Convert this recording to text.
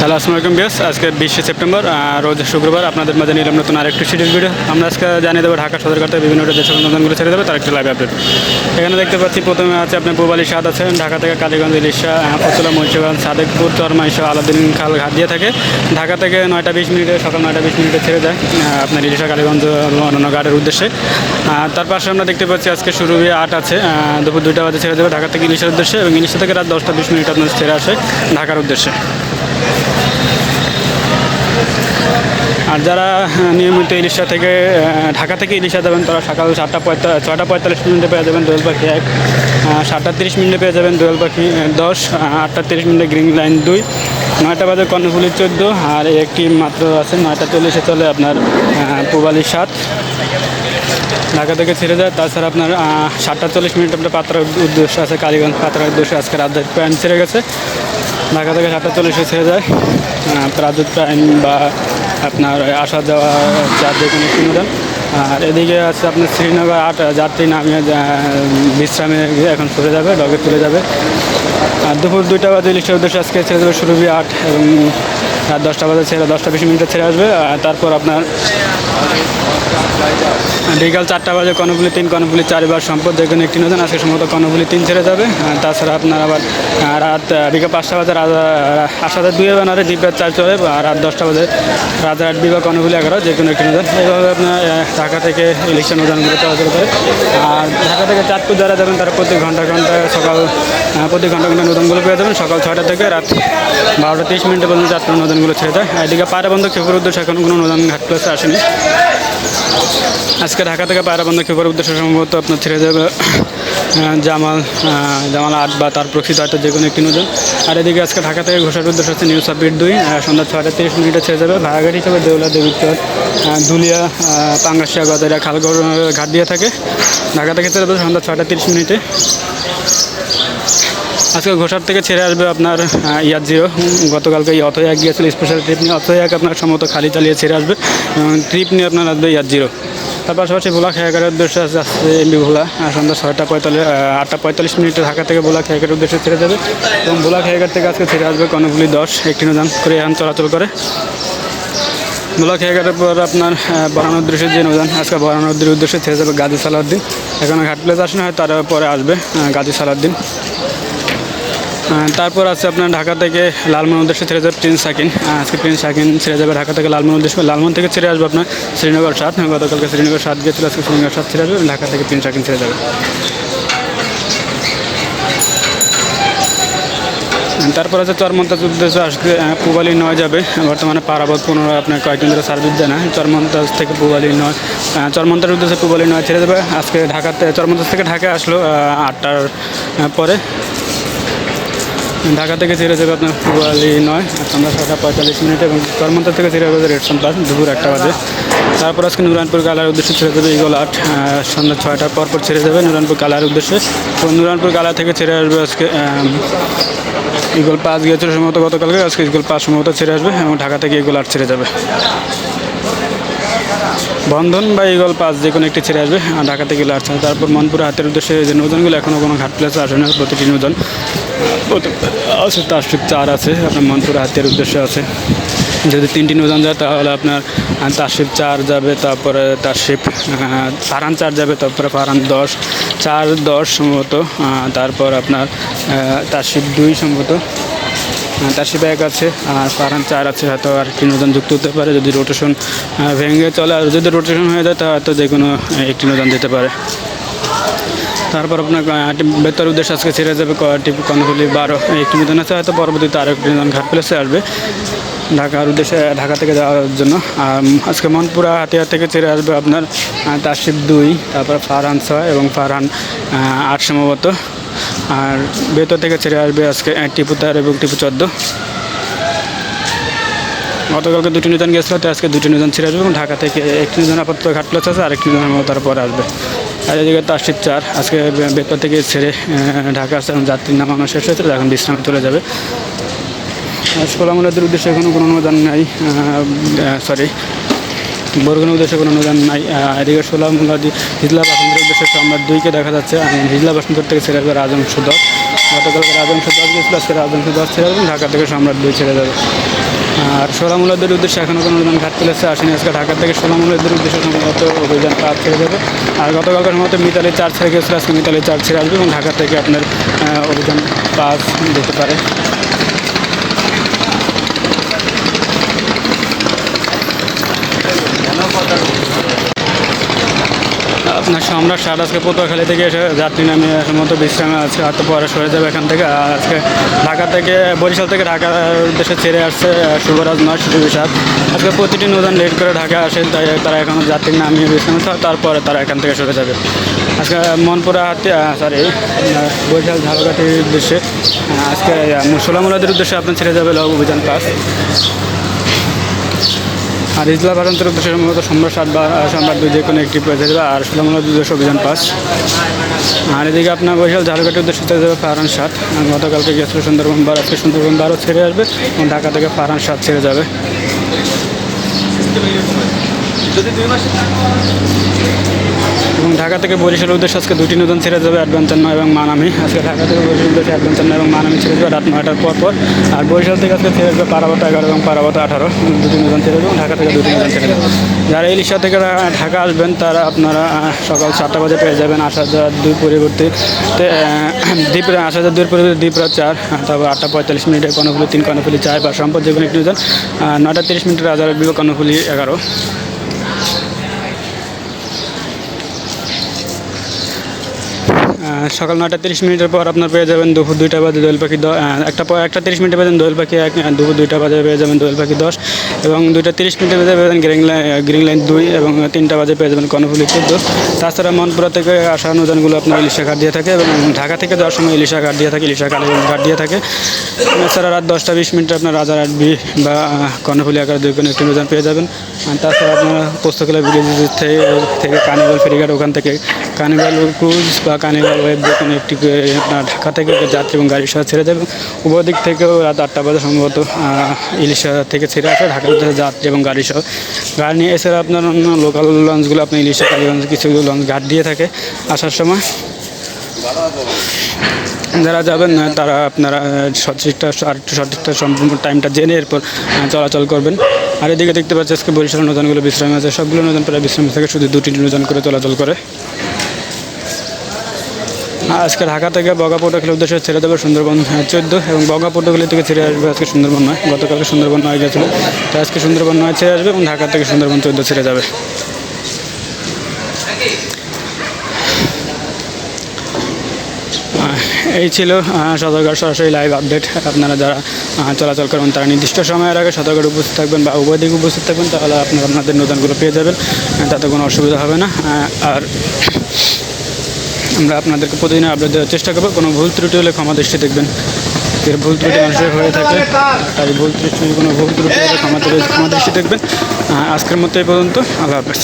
Hello আসসালামু আলাইকুম বিয়াস আজকে বিশে সেপ্টেম্বর রোজ শুক্রবার আপনাদের মাঝে নিলাম নতুন আরেকটি সিরিজ ভিডিও। আমরা আজকে জানিয়ে দেবো ঢাকা সদরঘাট বিভিন্ন সকল নতুনগুলো ছেড়ে দেবে, তার একটি লাইভ আপডেট এখানে দেখতে পাচ্ছি, প্রথমে আছে আপনার পুবালি সাদ আছে, ঢাকা থেকে কালীগঞ্জ, ইলিশা ফতুলা মুন্সিগঞ্জ, সাদেকপুর চরমা ইসা আলাদিন খাল ঘাট দিয়ে থাকে। ঢাকা থেকে নয়টা বিশ মিনিটে, সকাল নয়টা বিশ মিনিটে ছেড়ে যায় আপনার ইলিশা, কালীগঞ্জ অন্যান্য ঘাটের উদ্দেশ্যে। তার পাশে আমরা দেখতে পাচ্ছি, আজকে শুরু হয়ে আট আছে দুপুর দুইটা বাজে ছেড়ে দেবে ঢাকা থেকে ইলিশের উদ্দেশ্যে এবং ইলিশা থেকে রাত দশটা বিশ মিনিট আপনার ছেড়ে আসে ঢাকার উদ্দেশ্যে। আর যারা নিয়মিত ইলিশা থেকে ঢাকা থেকে ইলিশা যাবেন তারা সকাল সাতটা পঁয়তাল্লিশ ছয়টা পঁয়তাল্লিশ মিনিটে পেয়ে যাবেন দোয়েল পাখি এক সাতটা তিরিশ মিনিটে পেয়ে যাবেন দোয়েল পাখি দশ আটটা তিরিশ মিনিটে গ্রিন লাইন দুই, নয়টা বাজে কর্ণফুলি চোদ্দ, আর একটি মাত্র আছে নয়টা চল্লিশে চলে আপনার পুবালি সাত ঢাকা থেকে ছেড়ে যায়, তাছাড়া আপনার সাতটা চল্লিশ মিনিট আপনার পাত্রার উদ্দেশ্য আছে কালীগঞ্জ, পাত্রার উদ্দেশ্যে আজকে রাজধানী প্যান্ট ছেড়ে গেছে। ঢাকা থেকে সাতটা চল্লিশে ছেড়ে যায়। রাজুত টাইম বা আপনার আসা যাওয়া চার যে কোনো দেন আর এদিকে আছে আপনার শ্রীনগর আট, যাত্রী নামিয়ে বিশ্রামে গিয়ে এখন চলে যাবে ডগে চলে যাবে। আর দুপুর দুইটা বাজে, ইলিশের উদ্দেশ্যে আজকে ছেড়ে দেবে সুরভি আট এবং রাত দশটা বাজে ছেড়ে দশটা বিশ মিনিটে ছেড়ে আসবে, আর তারপর আপনার বিকাল চারটা বাজে কর্ণফুলি তিন, কর্ণফুলি চারবার সম্পদ যেখানে একটি নতুন, আজকে সম্ভবত কর্ণফুলি তিন ছেড়ে যাবে। তাছাড়া আপনার আবার রাত বিকাল পাঁচটা বাজে রাজা আসাদের দুই বানারে দ্বীপের চার চলে আর রাত দশটা বাজে রাজারহাট বিভাগ কর্ণফুলি এগারো, যে কোনো একটি নতুন। এইভাবে আপনার ঢাকা থেকে ইলেকশন উদানগুলো চলাচল করে। আর ঢাকা থেকে চাঁদপুর যারা যাবেন, তারা প্রতি ঘণ্টা ঘণ্টা, সকাল প্রতি ঘণ্টা ঘণ্টা নতুনগুলো পেয়ে যাবেন। সকাল ছয়টা থেকে রাত বারোটা তিরিশ মিনিটে পর্যন্ত চাঁদপুর নতুনগুলো ছেড়ে দেয় এদিকে পায়রা বন্ধ খেপুর উদ্দেশ্যে এখন কোনো নতুন ঘাট প্লেসে আসেনি। আজকে ঢাকা থেকে পায়রা বন্ধ খেপুর উদ্দেশ্যে সম্ভবত আপনার ছেড়ে যাবে জামাল জামাল আট বা তার প্রকৃত হয়তো যে কোনো একটি নতুন আর এদিকে আজকে ঢাকা থেকে ঘোষার উদ্দেশ্য হচ্ছে নিউজ সাবমিট দুই সন্ধ্যা ছয়টা তিরিশ মিনিটে ছেড়ে যাবে। ভাড়াঘাট হিসেবে দেউলা দেবীচর দুলিয়া পাঙ্গাসিয়া গদাইরা খালগড় ঘাট দিয়ে থাকে। ঢাকা থেকে ছেড়ে যাবে সন্ধ্যা ছয়টা তিরিশ মিনিটে। আজকে ঘোষার থেকে ছেড়ে আসবে আপনার ইয়ার জিরো। গতকালকে এই অথয়াক গিয়েছিল স্পেশাল ট্রিপ নিয়ে। অথয়াক আপনার সম্ভবত খালি চালিয়ে ছেড়ে আসবে। ট্রিপ নিয়ে আপনার আসবে ইয়ার জিরো। তার পাশাপাশি ভোলা খেয়াঘাটের উদ্দেশ্যে আছে এমবি ভোলা। সন্ধ্যা ছয়টা পঁয়তাল্লিশ আটটা পঁয়তাল্লিশ মিনিটে ঢাকা থেকে ভোলা খেয়াঘাটের উদ্দেশ্যে ছেড়ে যাবে। এবং ভোলা খেয়াঘাট থেকে আজকে ছেড়ে আসবে কর্ণফুলি দশ, একটি নদান করে এখন চলাচল করে। ভোলা খেয়াঘাটের পর আপনার বরানোর উদ্দেশ্যে যে নদান আজকে বরানোর উদ্দেশ্যে ছেড়ে যাবে গাজী সালাউদ্দিন। এখনও ঘাট প্লেস আসেনি হয় তার পরে আসবে গাজী সালাউদ্দিন। তারপর আছে আপনার ঢাকা থেকে লালমন উদ্দেশ্যে ছেড়ে যাবে সাকিন আহ, আজকে প্রিন্স সাকিন ছেড়ে যাবে ঢাকা থেকে লালমন উদ্দেশ্যে। লালমন থেকে ছেড়ে আসবে আপনার শ্রীনগর সাত। গতকালকে শ্রীনগর সাত গিয়েছিল আজকে শ্রীনগর সাত ছেড়ে আসবে ঢাকা থেকে প্রিন্স সাকিন ছেড়ে যাবে। তারপর আছে চরমন্তাজ উদ্দেশ্যে আসতে পুবালি নয় যাবে। বর্তমানে পারাবত পুনরায় আপনার কয়েকদিন ধরে সার্ভিস দেয় না। চরমন্তাজ থেকে পুবালি নয়। চরমন্তার উদ্দেশ্যে পুবালি নয় ছেড়ে দেবে আজকে ঢাকাতে চরমন্তাজ থেকে ঢাকায় আসলো আটটার পরে। ঢাকা থেকে ছেড়ে যাবে আপনার পুবালি নয়, সন্ধ্যা ছটা পঁয়তাল্লিশ মিনিট এবং চরমন্তা থেকে ছেড়ে যাবে রেডসন প্লাস দুপুর একটা বাজে। তারপর আজকে নুরানপুর কালার উদ্দেশ্যে ছেড়ে দেবে ইগল আট সন্ধ্যা ছয়টার পর পর ছেড়ে যাবে নুরানপুর কালার উদ্দেশ্যে। এবং নুরানপুর কালার থেকে ছেড়ে আসবে আজকে ইগল পাস গিয়েছিল সম্ভবত গতকালকে, আজকে ইগল পাস সম্ভবত ছেড়ে আসবে এবং ঢাকা থেকে ইগল আট ছেড়ে যাবে। বন্ধন বা ইগল পাস যে কোনো একটি ছেড়ে আসবে ঢাকা থেকে ইগল আট ছেড়ে। তারপর মনপুর হাতের উদ্দেশ্যে যে নৌজনগুলো এখনও কোনো ঘাট প্লেসে আসে না, প্রতিটি নৌজন আছে ঠিক চার আছে, আপনার মনপুর হাতের উদ্দেশ্যে আছে। যদি তিনটি নৌজান যায় তাহলে আপনার তারশিপ চার যাবে, তারপরে তারশিপ ফারান চার যাবে, তারপরে ফারান দশ, চার দশ সম্ভবত তারপর আপনার তারশিপ দুই সম্ভবত তারশিপ এক আছে, আর ফারান চার আছে, হয়তো আর একটি নতুন যুক্ত হতে পারে, যদি রোটেশন ভেঙে চলে, আর যদি রোটেশন হয়ে যায়, তাহলে হয়তো যে কোনো একটি নতুন যেতে পারে। তারপর আপনার বেতার উদ্দেশ্যে আজকে ছেড়ে যাবে টিপ কর্ণফুলি বারো একটি নতুন আছে। হয়তো পরবর্তীতে আরও একটি ঘাট প্লেসে আসবে ঢাকার উদ্দেশ্যে ঢাকা থেকে যাওয়ার জন্য। আজকে মনপুরা হাতিয়ার থেকে ছেড়ে আসবে আপনার তারশিপ দুই, তারপর ফারহান ছয় এবং ফারহান আট সম্ভবত। আর বেতর থেকে ছেড়ে আসবে আজকে টিপু তার এবং টিপু চোদ্দ। গতকালকে দুটি নিজন গেছিল, তো আজকে দুটি নিজন ছেড়ে আসবে এবং ঢাকা থেকে একটি নিজন আপাতত ঘাট প্লেস আছে আর একটি নিজন তারপরে আসবে। আর এদিকে তারশিপ চার। আজকে বেতর থেকে ছেড়ে ঢাকা এবং যাত্রীর নামানো শেষ হয়েছে এখন বিশ্রামে চলে যাবে। সোলামুলাদের উদ্দেশ্যে এখনও কোনো অনুদান নাই সরি বরগুনের উদ্দেশ্যে কোনো অনুদান নাই। এদিকে সোলামুলাদি হিজলা বাসন্তের উদ্দেশ্যে সম্রাট দুইকে দেখা যাচ্ছে হিজলা বাসন্তর থেকে ছেড়ে আসবে রাজন সুদর গতকালকে রাজংশ দশ গেছিল, আজকে রাজংশ দশ ছেড়ে যাবে ঢাকা থেকে সম্রাট দুই ছেড়ে যাবে। আর সোলামুলাদের উদ্দেশ্যে এখনও কোনো অনুদান ঘাট লেগেছে, আসেনি। আজকে ঢাকা থেকে সোলামুলাদের উদ্দেশ্যে সম্ভবত অভিযান পাঁচ ছেড়ে যাবে আর গতকালকার মতো মিতালি চার ছেড়ে গেছিল, আজকে মিতালি চার ছেড়ে আসবে এবং ঢাকা থেকে আপনার অভিযান পাঁচ যেতে পারে আপনার সম্রাট ষাট আজকে পটুয়াখালী থেকে এসে যাত্রী নামে মতো বিশ্রামে আছে। হয়তো পরে সরে যাবে এখান থেকে। আর আজকে ঢাকা থেকে, বরিশাল থেকে ঢাকার উদ্দেশ্যে ছেড়ে আসছে শুভরাজ নয় শুভ সাত আজকে প্রতিটি নতুন লেট করে ঢাকা আসে, তাই তারা এখনও যাত্রী নামিয়ে বিশ্রামে তারপরে তারা এখান থেকে সরে যাবে। আজকে মনপুরা হাতে সরি বরিশাল ঝালকাঠির উদ্দেশ্যে আজকে সোলামুলাদের উদ্দেশ্যে আপনার ছেড়ে যাবে লব অভিযান পাস। আর ইজলা ভারতের উদ্দেশ্যে সম্ভবত সম্রাট সাত বা সম্রাট দুই যে কোনো একটি পেয়ে যাবে আর সুলামুল্লাহ উদ্দেশ্য অভিযান পাস। আর এদিকে আপনার বৈশাল ঝাড়গ্রাম উদ্দেশ্যে চলে যাবে ফারহান সাত। গতকালকে গেছিল সুন্দরবন বার আজকে সুন্দরবন বারও ছেড়ে আসবে এবং ঢাকা থেকে ফারহান সাত ছেড়ে যাবে। এবং ঢাকা থেকে বরিশাল উদ্দেশ্যে আজকে দুটি নতুন ছেড়ে যাবে অ্যাডভেঞ্চার নয় এবং মানামি। আজকে ঢাকা থেকে বরিশাল উদ্দেশ্যে অ্যাডভেঞ্চার নয় এবং মানামি ছেড়ে যাবে রাত নয়টার পর পর। আর বরিশাল থেকে আজকে ছেড়ে যাবে পারাবত এগারো এবং পারাবত আঠারো। দুটি নতুন ছেড়ে এবং ঢাকা থেকে দুটি নতুন ছেড়ে যাবে যারা ইলিশা থেকে ঢাকা আসবেন, তারা আপনারা সকাল সাতটা বাজে পেয়ে যাবেন আসা যাওয়ার দুই পরিবর্তে। দ্বীপ আসা যাওয়ার দুই পরিবর্তে দ্বীপরাত চার। তারপর আটটা পঁয়তাল্লিশ মিনিটে কর্ণফুলি, তিন কর্ণফুলি চার, বা সম্পদ যে কোনো একটি নতুন নয়টা তিরিশ মিনিটের হাজারের বিল কর্ণফুলি এগারো। সকাল নয়টা তিরিশ মিনিটের পর আপনার পেয়ে যাবেন দুপুর দুইটা বাজে দোয়েল পাখি একটা পর একটা তিরিশ মিনিটে পেয়ে দোয়েল পাখি এক দুপুর দুইটা বাজে পেয়ে যাবেন দোয়েল পাখি দশ এবং দুইটা তিরিশ মিনিটে পেয়ে যাবেন গ্রিন লাইন গ্রিন লাইন দুই এবং তিনটা বাজে পেয়ে যাবেন কর্ণফুলি চোদ্দ। তাছাড়া মনপুরা থেকে আসা অনুদানগুলো আপনার ইলিশা ঘাট দিয়ে থাকে এবং ঢাকা থেকে যাওয়ার সময় ইলিশা ঘাট দিয়ে থাকে ইলিশা কালীগঞ্জ ঘাট দিয়ে থাকে। এছাড়া রাত দশটা বিশ মিনিটে আপনার রাজার আটবি বা কর্ণফুলি আকার দুই কোনো একটি নৌজান পেয়ে যাবেন। তাছাড়া আপনারা পোস্তকলা থেকে থেকে কানিভাল ফেরিঘাট ওখান থেকে কানিভাল ক্রুজ বা কানিভাল ওয়েব যে কোনো একটি আপনার ঢাকা থেকে যাত্রী এবং গাড়ির সহ ছেড়ে দেবে উভয় দিক থেকেও রাত আটটা বাজে সম্ভবত ইলিশা থেকে ছেড়ে আসে ঢাকার থেকে যাত্রী এবং গাড়ি সহ। গাড়ি নিয়ে এছাড়া আপনার অন্য লোকাল লঞ্চগুলো আপনার ইলিশা কালীগঞ্জ কিছু লঞ্চ ঘাট দিয়ে থাকে আসার সময়। যারা যাবেন তারা আপনারা সঠিকটা আর একটু সঠিকটা সম্পূর্ণ টাইমটা জেনে এরপর চলাচল করবেন। আর এদিকে দেখতে পাচ্ছি আজকে বরিশাল নদনগুলো বিশ্রাম আছে। সবগুলো নদন প্রায় বিশ্রাম থাকে, শুধু দুটি নদন করে চলাচল করে। আজকে ঢাকা থেকে বগা পটুয়াখালীর উদ্দেশ্যে ছেড়ে দেবে সুন্দরবন চোদ্দ এবং বগা পটুয়াখালী থেকে ছেড়ে আসবে আজকে সুন্দরবন নয়। গতকালকে সুন্দরবন নয় গেছিল তো আজকে সুন্দরবন নয় ছেড়ে আসবে এবং ঢাকা থেকে সুন্দরবন চোদ্দ ছেড়ে যাবে। এই ছিল সদরঘাট সরাসরি লাইভ আপডেট আপনারা যারা চলাচল করবেন তারা নির্দিষ্ট সময়ের আগে সদরঘাট উপস্থিত থাকবেন বা উভয় দিকে উপস্থিত থাকবেন, তাহলে আপনারা আপনাদের নতুনগুলো পেয়ে যাবেন। তাতে কোনো অসুবিধা হবে না। আর আমরা আপনাদেরকে প্রতিদিন আপডেট দেওয়ার চেষ্টা করব। কোনো ভুল ত্রুটি হলে ক্ষমা দৃষ্টি দেখবেন। এর ভুল ত্রুটি মানুষের হয়ে থাকে। তাই ভুল ত্রুটি কোনো ভুল ত্রুটি হলে ক্ষমা ক্ষমা দৃষ্টি দেখবেন। আজকের মতো এই পর্যন্ত। আল্লাহ হাফেজ।